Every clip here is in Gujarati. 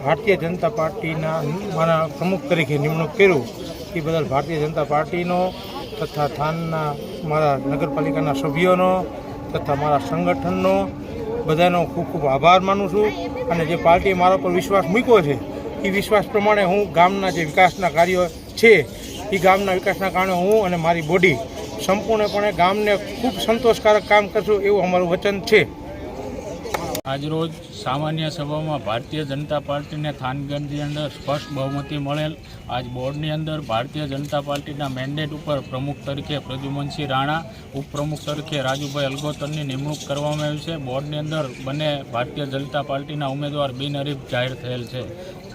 ભારતીય જનતા પાર્ટીના મારા પ્રમુખ તરીકે નિમણૂક કર્યું. એ બદલ ભારતીય જનતા પાર્ટીનો તથા થાનના મારા નગરપાલિકાના સભ્યોનો તથા મારા સંગઠનનો બધાનો ખૂબ ખૂબ આભાર માનું છું. અને જે પાર્ટીએ મારા પર વિશ્વાસ મૂક્યો છે, એ વિશ્વાસ પ્રમાણે હું ગામના જે વિકાસના કાર્યો છે, એ ગામના વિકાસના કારણે હું અને મારી બોડી સંપૂર્ણપણે ગામને ખૂબ સંતોષકારક કામ કરશું એવું અમારું વચન છે. આજરોજ સામાન્ય સભામાં ભારતીય જનતા પાર્ટીને થાનગંજની અંદર સ્પષ્ટ બહુમતી મળેલ. આજ બોર્ડની અંદર ભારતીય જનતા પાર્ટીના મેન્ડેટ ઉપર પ્રમુખ તરીકે પ્રદ્યુમનસિંહ રાણા, ઉપપ્રમુખ તરીકે રાજુભાઈ અલગોતરની નિમણૂક કરવામાં આવી છે. બોર્ડની અંદર બંને ભારતીય જનતા પાર્ટીના ઉમેદવાર બિનહરીફ જાહેર થયેલ છે.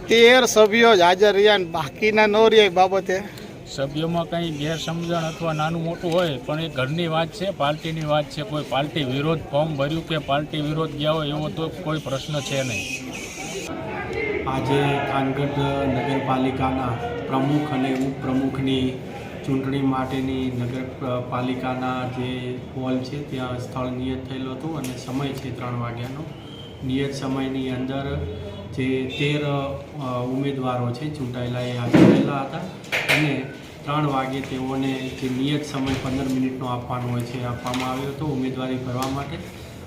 તેર સભ્યો જ હાજર રહ્યા બાકીના ન રહ્યા બાબતે સભ્યોમાં કંઈ ગેરસમજણ અથવા નાનું મોટું હોય, પણ એ ઘરની વાત છે, પાર્ટીની વાત છે, કોઈ પાર્ટી વિરોધ ફોર્મ ભર્યું કે પાર્ટી વિરોધ ગયા હોય એવો તો કોઈ પ્રશ્ન છે નહીં. આજે ખાનગઢ નગરપાલિકાના પ્રમુખ અને ઉપપ્રમુખની ચૂંટણી માટેની નગરપાલિકાના જે હોલ છે, ત્યાં સ્થળ નિયત થયેલું હતું અને સમય છે ત્રણ વાગ્યાનો. નિયત સમયની અંદર જે તેર ઉમેદવારો છે, ચૂંટાયેલા એ હાજર રહેલા હતા. અને ત્રણ વાગે તેઓને જે નિયત સમય પંદર મિનિટનો આપવાનો હોય છે આપવામાં આવ્યો હતો ઉમેદવારી ભરવા માટે.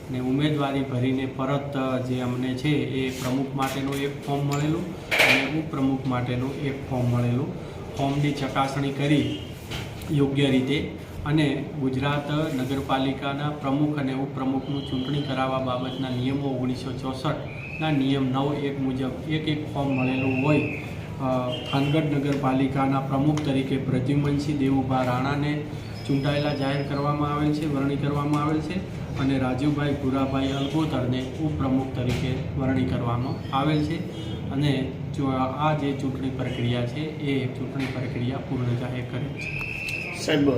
અને ઉમેદવારી ભરીને પરત જે અમને છે એ પ્રમુખ માટેનું એક ફોર્મ મળેલું અને ઉપપ્રમુખ માટેનું એક ફોર્મ મળેલું. ફોર્મની ચકાસણી કરી યોગ્ય રીતે અને ગુજરાત નગરપાલિકાના પ્રમુખ અને ઉપપ્રમુખનું ચૂંટણી કરાવવા બાબતના નિયમો ઓગણીસો ચોસઠના નિયમ નવ એક મુજબ એક એક ફોર્મ મળેલું હોય અ, થાનગઢ નગરપાલિકાના પ્રમુખ તરીકે પ્રદ્યુમનસિંહ દેવુભા રાણાને ચૂંટાયેલા જાહેર કરવામાં આવેલ છે વરણી કરવામાં આવેલ છે અને રાજુભાઈ ભુરાભાઈ અલગોતરને ઉપપ્રમુખ તરીકે વરણી કરવામાં આવેલ છે. અને આ જે ચૂંટણી પ્રક્રિયા છે એ ચૂંટણી પ્રક્રિયા પૂર્ણ જાહેર કરેલ છે. સાહેબ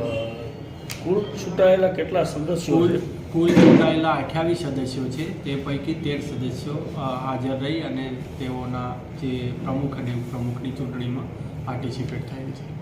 કુલ છૂટાયેલા કેટલા સદસ્યો કુલ છે? કુલ ચૂંટાયેલા અઠ્યાવીસ સદસ્યો છે. તે પૈકી તેર સદસ્યો હાજર રહી અને તેઓના જે પ્રમુખ અને ઉપપ્રમુખની ચૂંટણીમાં પાર્ટિસિપેટ થયેલ છે.